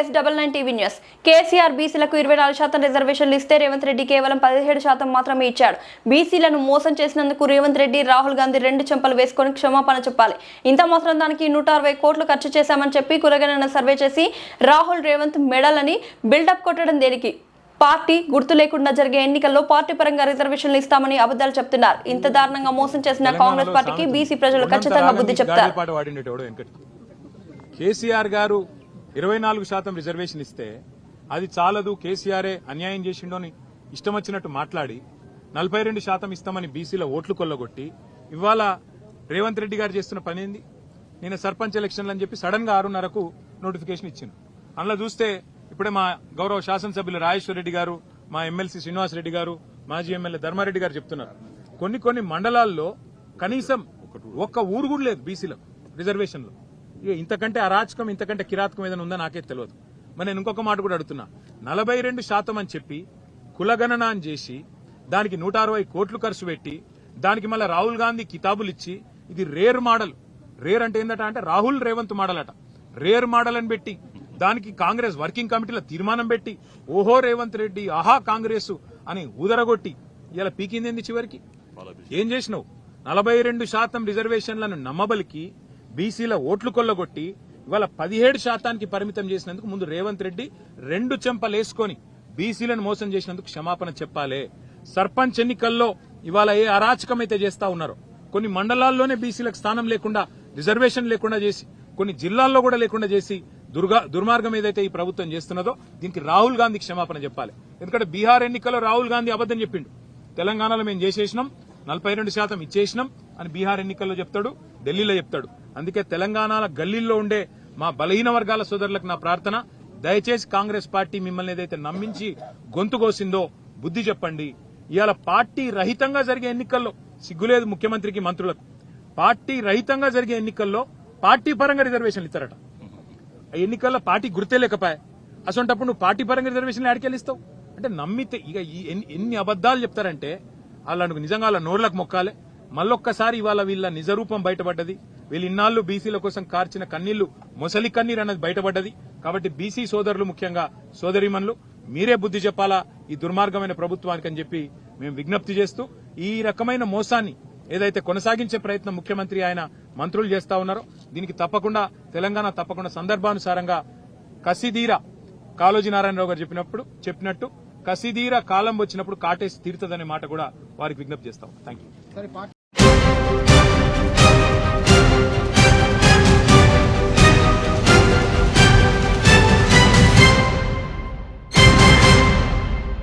S double nine TV news. KCR బీసీలకు ఇరవై నాలుగు శాతం రిజర్వేషన్లు ఇస్తే రేవంత్ రెడ్డి కేవలం పదిహేడు శాతం మాత్రమే ఇచ్చాడు. బీసీలను మోసం చేసినందుకు రేవంత్ రెడ్డి రాహుల్ గాంధీ రెండు చెంపలు వేసుకొని క్షమాపణ చెప్పాలి. ఇంత మాత్రం దానికి నూట అరవై కోట్లు ఖర్చు చేశామని చెప్పి కులగణన సర్వే చేసి రాహుల్ రేవంత్ మెడలని బిల్డప్ కొట్టడం దేనికి? పార్టీ గుర్తు లేకుండా జరిగే ఎన్నికల్లో పార్టీ పరంగా రిజర్వేషన్లు ఇస్తామని అబద్ధాలు చెప్తున్నారు. ఇంత దారుణంగా మోసం చేసిన కాంగ్రెస్ పార్టీకి బీసీ ప్రజలు ఖచ్చితంగా బుద్ధి చెప్తారు. కేసీఆర్ గారు ఇరవై నాలుగు శాతం రిజర్వేషన్ ఇస్తే అది చాలదు కేసీఆరే అన్యాయం చేసిండో అని ఇష్టం వచ్చినట్టు మాట్లాడి నలభై రెండు శాతం ఇస్తామని బీసీల ఓట్లు కొల్లగొట్టి ఇవాళ రేవంత్ రెడ్డి గారు చేస్తున్న పని ఏంది? నేను సర్పంచ్ ఎలక్షన్లు అని చెప్పి సడన్గా ఆరున్నరకు నోటిఫికేషన్ ఇచ్చింది అందులో చూస్తే ఇప్పుడే మా గౌరవ శాసనసభ్యులు రాజేశ్వర రెడ్డి గారు మా ఎమ్మెల్సీ శ్రీనివాస్ రెడ్డి గారు మాజీ ఎమ్మెల్యే ధర్మారెడ్డి గారు చెప్తున్నారు. కొన్ని కొన్ని మండలాల్లో కనీసం ఒక్క ఊరు కూడా లేదు బీసీలో రిజర్వేషన్లో. ఇంతకంటే అరాచకం ఇంతకంటే కిరాతకం ఏదైనా ఉందో నాకే తెలియదు మరి నేను ఇంకొక మాట కూడా అడుగుతున్నా. నలభై రెండు శాతం అని చెప్పి కులగణన అని చేసి దానికి నూట అరవై కోట్లు ఖర్చు పెట్టి దానికి మళ్ళీ రాహుల్ గాంధీ కితాబులు ఇచ్చి ఇది రేర్ మోడల్. రేర్ అంటే ఏంటంటే అంటే రాహుల్ రేవంత్ మోడల్ అట రేర్ మోడల్ అని పెట్టి దానికి కాంగ్రెస్ వర్కింగ్ కమిటీలో తీర్మానం పెట్టి ఓహో రేవంత్ రెడ్డి ఆహా కాంగ్రెస్ అని ఊదరగొట్టి ఇలా పీకింది చివరికి? ఏం చేసినావు? నలభై రెండు శాతం రిజర్వేషన్లను నమ్మబలికి బీసీల ఓట్లు కొల్లగొట్టి ఇవాళ పదిహేడు శాతానికి పరిమితం చేసినందుకు ముందు రేవంత్ రెడ్డి రెండు చెంపలేసుకొని బీసీలను మోసం చేసినందుకు క్షమాపణ చెప్పాలి. సర్పంచ్ ఎన్నికల్లో ఇవాళ ఏ అరాచకం అయితే చేస్తా ఉన్నారో కొన్ని మండలాల్లోనే బీసీలకు స్థానం లేకుండా రిజర్వేషన్ లేకుండా చేసి కొన్ని జిల్లాల్లో కూడా లేకుండా చేసి దుర్గా దుర్మార్గం ఏదైతే ఈ ప్రభుత్వం చేస్తున్నదో దీనికి రాహుల్ గాంధీ క్షమాపణ చెప్పాలి. ఎందుకంటే బీహార్ ఎన్నికల్లో రాహుల్ గాంధీ అబద్దం చెప్పిండు. తెలంగాణలో మేము చేసేసినాం నలభై రెండు శాతం ఇచ్చేసినాం అని బీహార్ ఎన్నికల్లో చెప్తాడు ఢిల్లీలో చెప్తాడు. అందుకే తెలంగాణ గల్లీల్లో ఉండే మా బలహీన వర్గాల సోదరులకు నా ప్రార్థన. దయచేసి కాంగ్రెస్ పార్టీ మిమ్మల్ని ఏదైతే నమ్మించి గొంతు కోసిందో బుద్ధి చెప్పండి. ఇవాళ పార్టీ రహితంగా జరిగే ఎన్నికల్లో సిగ్గులేదు ముఖ్యమంత్రికి మంత్రులకు. పార్టీ రహితంగా జరిగే ఎన్నికల్లో పార్టీ పరంగా రిజర్వేషన్లు ఇస్తారట. ఆ ఎన్నికల్లో పార్టీ గుర్తే లేకపోయా. అసొంటప్పుడు నువ్వు పార్టీ పరంగా రిజర్వేషన్లు ఆడికెళ్ళిస్తావు అంటే నమ్మితే ఇక ఈ ఎన్ని- ఎన్ని అబద్దాలు చెప్తారంటే వాళ్ళకు నిజంగా వాళ్ళ నోర్లకు మొక్కాలే. మళ్ళొక్కసారి ఇవాళ వీళ్ళ నిజరూపం బయటపడ్డది. వీళ్ళు ఇన్నాళ్ళు బీసీల కోసం కార్చిన కన్నీళ్ళు మొసలి కన్నీరు అన్నది బయటపడ్డది. కాబట్టి బీసీ సోదరులు ముఖ్యంగా సోదరిమన్లు మీరే బుద్ధి చెప్పాలా ఈ దుర్మార్గమైన ప్రభుత్వానికి అని చెప్పి మేము విజ్ఞప్తి చేస్తూ ఈ రకమైన మోసాన్ని ఏదైతే కొనసాగించే ప్రయత్నం ముఖ్యమంత్రి ఆయన మంత్రులు చేస్తా ఉన్నారో దీనికి తప్పకుండా తెలంగాణ తప్పకుండా సందర్భానుసారంగా కసిదీర కాళోజీ నారాయణరావు గారు చెప్పినప్పుడు చెప్పినట్టు కసిదీర కాలం వచ్చినప్పుడు కాటేసి తీరుతుందనే మాట కూడా వారికి విజ్ఞప్తి చేస్తాం థ్యాంక్ యూ Thank you